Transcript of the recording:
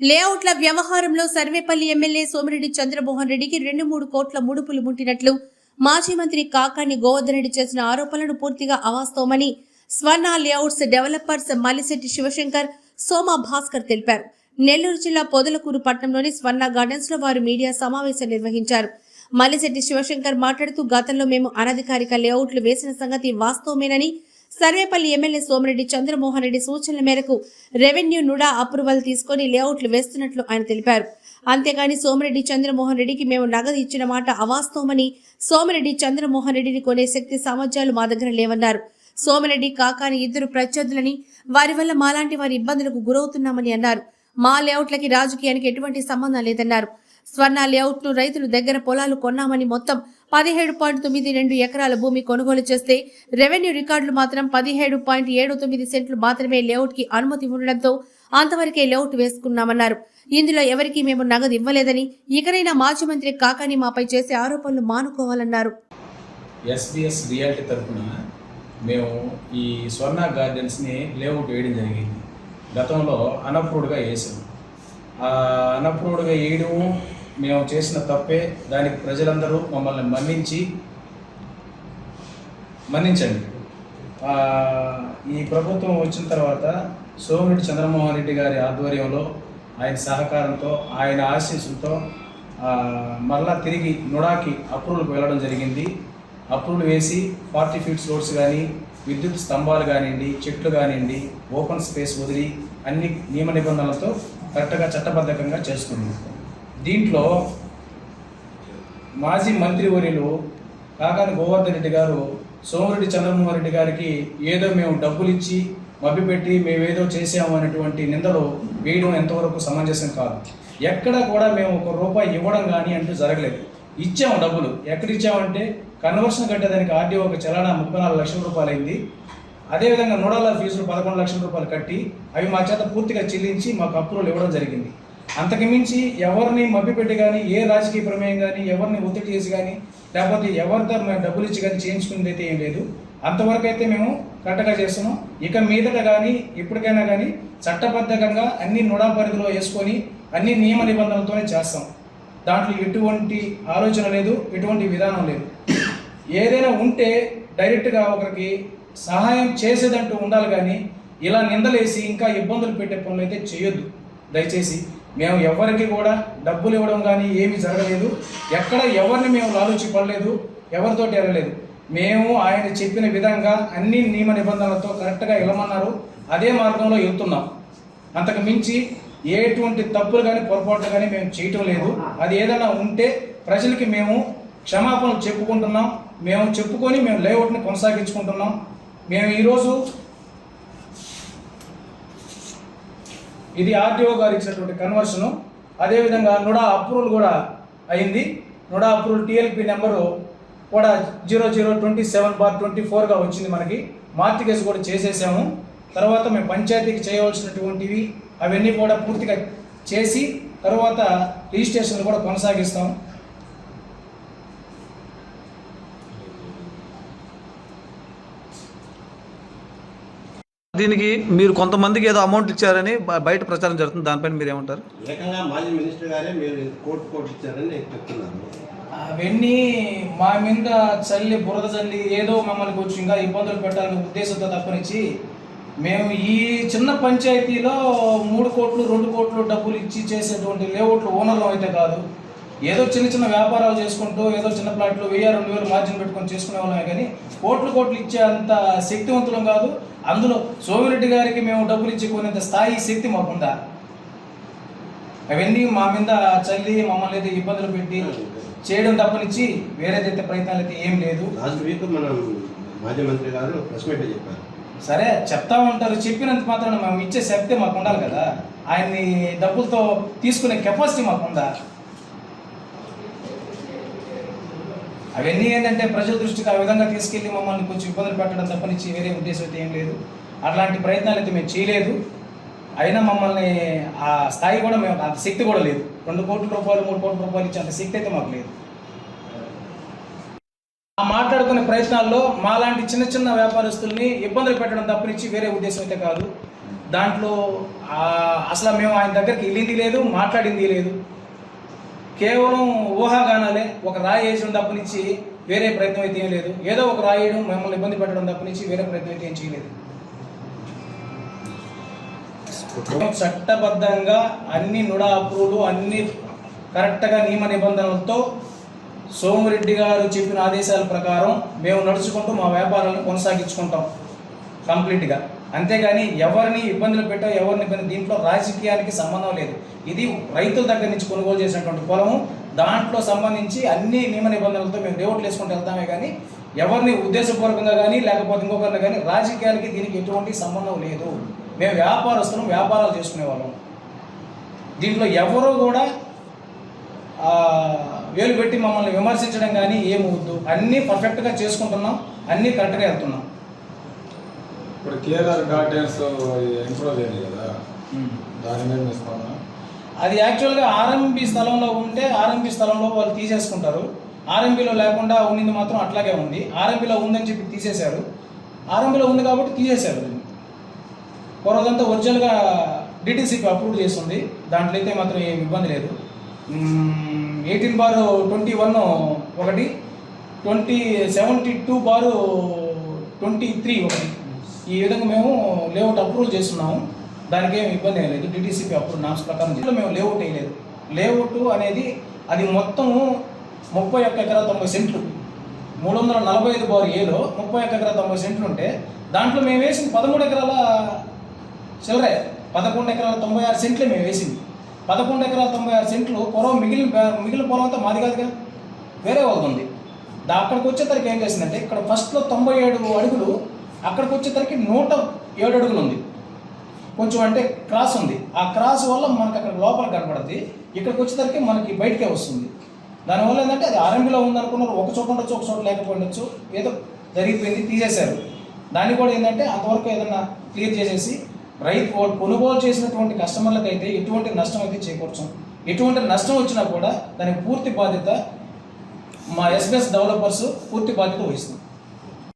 లేఅవుట్ల వ్యవహారంలో సర్వేపల్లి ఎమ్మెల్యే సోమిరెడ్డి చంద్రమోహన్ రెడ్డికి రెండు మూడు కోట్ల ముడుపులు ముట్టినట్లు మాజీ మంత్రి కాకాని గోవర్ధన్ రెడ్డి చేసిన ఆరోపణలను పూర్తిగా అవాస్తవమని స్వర్ణ లేఅవుట్స్ డెవలపర్స్ మల్లిశెట్టి శివశంకర్ సోమా భాస్కర్ తెలిపారు. నెల్లూరు జిల్లా పొదలకూరు పట్టణంలోని స్వర్ణ గార్డెన్స్లో వారు మీడియా సమావేశం నిర్వహించారు. మల్లిశెట్టి శివశంకర్ మాట్లాడుతూ గతంలో మేము అనధికారిక లేఅవుట్లు వేసిన సంగతి వాస్తవమేనని సర్వేపల్లి ఎమ్మెల్యే సోమిరెడ్డి చంద్రమోహన్ రెడ్డి సూచనల మేరకు రెవెన్యూ నుడా అప్రూవల్ తీసుకొని లేఅవుట్లు వేస్తున్నట్లు ఆయన తెలిపారు. అంతేగాని సోమిరెడ్డి చంద్రమోహన్ రెడ్డికి మేము నగదు ఇచ్చిన మాట అవాస్తవమని సోమిరెడ్డి చంద్రమోహన్ రెడ్డిని కొనే శక్తి సామర్థ్యాలు మా దగ్గర లేవన్నారు. సోమిరెడ్డి కాకాని ఇద్దరు ప్రత్యర్థులని వారి వల్ల మాలాంటి వారి ఇబ్బందులకు గురవుతున్నామని అన్నారు. మా లేఅవుట్లకి రాజకీయానికి ఎటువంటి సంబంధం లేదన్నారు. స్వర్ణ లేఅవుట్ను రైతులు దగ్గర పొలాలు కొన్నామని మొత్తం పదిహేడు పాయింట్ తొమ్మిది రెండు ఎకరాల భూమి కొనుగోలు చేస్తే రెవెన్యూ రికార్డులు మాత్రం పదిహేడు పాయింట్ ఏడు తొమ్మిది సెంట్లు మాత్రమే లేఅవుట్కి అనుమతి ఉండడంతో అంతవరకే లేఅవుట్ వేసుకున్నామన్నారు. ఇందులో ఎవరికీ మేము నగదు ఇవ్వలేదని ఇకనైనా మాజీ మంత్రి కాకాని మాపై చేసే ఆరోపణలు మానుకోవాలన్నారు. ఎస్బీఎస్ రియాలిటీ తరఫున మేము ఈ స్వర్ణ గార్డెన్స్ని లేఅవుట్ వేయడం జరిగింది. గతంలో అనప్రూవ్డ్గా వేసాము అనప్రూవ్డ్గా వేయడము మేము చేసిన తప్పే. దానికి ప్రజలందరూ మమ్మల్ని మన్నించి మన్నించండి. ఈ ప్రభుత్వం వచ్చిన తర్వాత సోమిరెడ్డి చంద్రమోహన్ రెడ్డి గారి ఆధ్వర్యంలో ఆయన సహకారంతో ఆయన ఆశీస్సులతో మళ్ళా తిరిగి నుడాకి అప్రూవల్కి వెళ్ళడం జరిగింది. అప్రూవల్ వేసి ఫార్టీ ఫీట్స్ రోడ్స్ కానీ విద్యుత్ స్తంభాలు కానివ్వండి చెట్లు కానివ్వండి ఓపెన్ స్పేస్ వదిలి అన్ని నియమ నిబంధనలతో కరెక్ట్గా చట్టబద్ధకంగా చేస్తుంది దీంట్లో మాజీ మంత్రివర్యులు కాకాని గోవర్ధన్ రెడ్డి గారు సోమిరెడ్డి చంద్రమోహన్ రెడ్డి గారికి ఏదో మేము డబ్బులు ఇచ్చి మభ్యపెట్టి మేమేదో చేసాము అనేటువంటి నిందలు వేయడం ఎంతవరకు సమంజసం కాదు. ఎక్కడ కూడా మేము ఒక రూపాయి ఇవ్వడం కానీ అంటూ జరగలేదు. ఇచ్చాము డబ్బులు. ఎక్కడ ఇచ్చామంటే కన్వర్షన్ కట్టేదానికి ఆర్డీఓకి చలానా ముప్పై నాలుగు లక్షల రూపాయలు అయింది అదేవిధంగా నోడాల ఫీజులు పదకొండు లక్షల రూపాయలు కట్టి అవి మా చేత పూర్తిగా చెల్లించి మాకు అప్రూవల్ ఇవ్వడం జరిగింది. అంతకుమించి ఎవరిని మభ్యపెట్టి కానీ ఏ రాజకీయ ప్రమేయం కానీ ఎవరిని ఒత్తిడి చేసి కానీ లేకపోతే ఎవరితో మేము డబ్బులు ఇచ్చి కానీ చేయించుకునేది అయితే ఏం లేదు. అంతవరకు అయితే మేము కరెక్ట్గా చేస్తున్నాం. ఇక మీదట కానీ ఇప్పటికైనా కానీ చట్టబద్ధంగా అన్ని నుడా పరిధిలో వేసుకొని అన్ని నియమ నిబంధనలతోనే చేస్తాం. దాంట్లో ఎటువంటి ఆలోచన లేదు ఎటువంటి విధానం లేదు. ఏదైనా ఉంటే డైరెక్ట్గా ఒకరికి సహాయం చేసేదంటూ ఉండాలి కానీ ఇలా నిందలేసి ఇంకా ఇబ్బందులు పెట్టే పనులు అయితే చేయొద్దు. దయచేసి మేము ఎవరికి కూడా డబ్బులు ఇవ్వడం కానీ ఏమీ జరగలేదు. ఎక్కడ ఎవరిని మేము లాలూచి పడలేదు ఎవరితోటి వెళ్ళలేదు మేము ఆయన చెప్పిన విధంగా అన్ని నియమ నిబంధనలతో కరెక్ట్గా వెళ్ళమన్నారు అదే మార్గంలో వెళ్తున్నాం అంతకు మించి ఎటువంటి తప్పులు కానీ పొరపాట్లు కానీ మేము చేయటం లేదు. అది ఏదైనా ఉంటే ప్రజలకి మేము క్షమాపణలు చెప్పుకుంటున్నాం. మేము చెప్పుకొని మేము లేఅవుట్ని కొనసాగించుకుంటున్నాం. మేము ఈరోజు ఇది ఆర్టీఓ గారు ఇచ్చినటువంటి కన్వర్షను అదేవిధంగా నుడా అప్రూవల్ కూడా అయింది. నుడా అప్రూవల్ టీఎల్పి నెంబరు కూడా zero zero twenty seven bar twenty ఫోర్గా వచ్చింది మనకి. మార్టిగేజ్ కూడా చేసేసాము. తర్వాత మేము పంచాయతీకి చేయవలసినటువంటివి అవన్నీ కూడా పూర్తిగా చేసి తర్వాత రిజిస్ట్రేషన్ కూడా కొనసాగిస్తాం దీనికి మీరు కొంతమందికి ఏదో అమౌంట్ ఇచ్చారని బ- బయట ప్రచారం జరుగుతుంది. దానిపైన మీరు ఏమంటారు? ఏకంగా మాజీ మినిస్టర్ గారే మీరు కోర్టు కోర్టు ఇచ్చారని చెప్తున్నాను. అవన్నీ మా మీద చల్లి బురద చల్లి ఏదో మమ్మల్ని కొంచెం ఇంకా ఇబ్బందులు పెట్టాలనే ఉద్దేశంతో తప్పనిచ్చి మేము ఈ చిన్న పంచాయతీలో మూడు కోట్లు రెండు కోట్లు డబ్బులు ఇచ్చి చేసేటువంటి లేఅవుట్లు ఓనర్లు అయితే కాదు. ఏదో చిన్న చిన్న వ్యాపారాలు చేసుకుంటూ ఏదో చిన్న ప్లాట్లు వెయ్యి రెండు వేలు మార్జిన్ పెట్టుకొని చేసుకునే వాళ్ళమే కానీ కోట్లు కోట్లు ఇచ్చే అంత శక్తివంతులం కాదు. అందులో సోమిరెడ్డి గారికి మేము డబ్బులు ఇచ్చి కొనేంత స్థాయి శక్తి మాకుందా? అవన్నీ మా మీద చల్లి మమ్మల్ని అయితే ఇబ్బందులు పెట్టి చేయడం తప్పనిచ్చి వేరేదైతే ప్రయత్నాలు అయితే ఏం లేదు. లాస్ట్ వీక్ మనం మాజీ మంత్రి గారు ప్రెస్ మీట్ చెప్పారు. సరే చెప్తా ఉంటారు. చెప్పినంత మాత్రాన మేము ఇచ్చే శక్తి మాకు ఉండాలి కదా. ఆయన్ని డబ్బులతో తీసుకునే కెపాసిటీ మాకు ఉందా అవన్నీ ఏంటంటే ప్రజల దృష్టికి ఆ విధంగా తీసుకెళ్ళి మమ్మల్ని కొంచెం ఇబ్బందులు పెట్టడం తప్పనిచ్చి వేరే ఉద్దేశం అయితే ఏం లేదు. అట్లాంటి ప్రయత్నాలు అయితే మేము చేయలేదు. అయినా మమ్మల్ని ఆ స్థాయి కూడా మేము అంత శక్తి కూడా లేదు. రెండు కోట్ల రూపాయలు మూడు కోట్ల రూపాయలు ఇచ్చే అంత శక్తి అయితే మాకు లేదు. ఆ మాట్లాడుకునే ప్రయత్నాల్లో మాలాంటి చిన్న చిన్న వ్యాపారస్తుల్ని ఇబ్బందులు పెట్టడం తప్పనిచ్చి వేరే ఉద్దేశం అయితే కాదు. దాంట్లో అసలు మేము ఆయన దగ్గరికి వెళ్ళింది లేదు మాట్లాడింది లేదు. కేవలం ఊహాగానాలే. ఒక రాయి వేసడం తప్పనిచ్చి వేరే ప్రయత్నం అయితే ఏం లేదు. ఏదో ఒక రాయడం మిమ్మల్ని ఇబ్బంది పెట్టడం తప్పనిచ్చి వేరే ప్రయత్నం అయితే ఏం చేయలేదు. చట్టబద్ధంగా అన్ని నుడ అప్రూవ్లు అన్ని కరెక్ట్గా నియమ నిబంధనలతో సోమిరెడ్డి గారు చెప్పిన ఆదేశాల ప్రకారం మేము నడుచుకుంటూ మా వ్యాపారాలను కొనసాగించుకుంటాం. కంప్లీట్గా. అంతేగాని ఎవరిని ఇబ్బందులు పెట్టో ఎవరిని ఇబ్బంది దీంట్లో రాజకీయానికి సంబంధం లేదు. ఇది రైతుల దగ్గర నుంచి కొనుగోలు చేసినటువంటి పొలము. దాంట్లో సంబంధించి అన్ని నియమ నిబంధనలతో మేము లేఅవుట్లు వేసుకుంటూ వెళ్తామే కానీ ఎవరిని ఉద్దేశపూర్వకంగా కానీ లేకపోతే ఇంకొకరిని కానీ రాజకీయాలకి దీనికి ఎటువంటి సంబంధం లేదు. మేము వ్యాపారస్తులం వ్యాపారాలు చేసుకునే వాళ్ళం. దీంట్లో ఎవరు కూడా వేలు పెట్టి మమ్మల్ని విమర్శించడం కానీ ఏమవుద్దు అన్నీ పర్ఫెక్ట్గా చేసుకుంటున్నాం. అన్నీ కరెక్ట్గా వెళ్తున్నాం. ఇప్పుడు కేఆర్ఆర్ గార్డెన్స్ ఇంప్రూవ్ అయింది కదా. దాని మీద మీ స్పందన? అది యాక్చువల్గా ఆర్ఎంబి స్థలంలో ఉంటే ఆర్ఎంబి స్థలంలో వాళ్ళు తీసేసుకుంటారు. ఆర్ఎంబిలో లేకుండా ఉండింది మాత్రం అట్లాగే ఉంది. ఆర్ఎంబిలో ఉందని చెప్పి తీసేశారు. ఆర్ఎంబిలో ఉంది కాబట్టి తీసేశారు. పూర్వదంతా ఒరిజినల్గా డిటీసీకి అప్రూవ్ చేస్తుంది. దాంట్లో అయితే మాత్రం ఏం ఇబ్బంది లేదు. ఎయిటీన్ బారు ట్వంటీ వన్ ఒకటి twenty seventy two bar twenty three ఒకటి. ఈ విధంగా మేము లేఅవుట్ అప్రూవ్ చేస్తున్నాము. దానికి ఏమి ఇబ్బంది ఏం లేదు. డిటీసీపీ అప్రూవ్ నామ్స్ ప్రకారం మేము లేఅవుట్ వేయలేదు. లేఅవుట్ అనేది అది మొత్తము ముప్పై ఒక్క ఎకరా తొంభై సెంట్లు. మూడు వందల నలభై ఐదు బారు ఏలో ముప్పై ఒక్క ఎకరా తొంభై సెంట్లు ఉంటే దాంట్లో మేము వేసిన పదమూడు ఎకరాల చిల్లరే పదకొండు ఎకరాల తొంభై ఆరు సెంట్లే మేము వేసింది. పదకొండు ఎకరాల తొంభై ఆరు సెంట్లు పొలం మిగిలిన మిగిలిన పొలం అంతా మాది కాదుగా. వేరే వాళ్ళది ఉంది. అక్కడికి వచ్చేసరికి ఏం చేసిందంటే ఇక్కడ ఫస్ట్లో తొంభై ఏడు అడుగులు అక్కడికి వచ్చేసరికి నూట ఏడు అడుగులు ఉంది. కొంచెం అంటే క్రాస్ ఉంది. ఆ క్రాస్ వల్ల మనకి అక్కడ లోపల కనపడుద్ది. ఇక్కడికి వచ్చేసరికి మనకి బయటకే వస్తుంది. దానివల్ల ఏంటంటే అది ఆరంభిలో ఉందనుకున్నారు. ఒక చోట ఉండొచ్చు ఒక చోట లేకపోవచ్చు ఏదో జరిగిపోయింది తీసేశారు. దాన్ని కూడా ఏంటంటే అంతవరకు ఏదన్నా క్లియర్ చేసేసి రైతు కొనుగోలు చేసినటువంటి కస్టమర్లకు అయితే ఎటువంటి నష్టం అయితే చేకూర్చాం. ఎటువంటి నష్టం వచ్చినా కూడా దానికి పూర్తి బాధ్యత మా ఎస్బీఎస్ డెవలపర్స్ పూర్తి బాధ్యత వహిస్తుంది.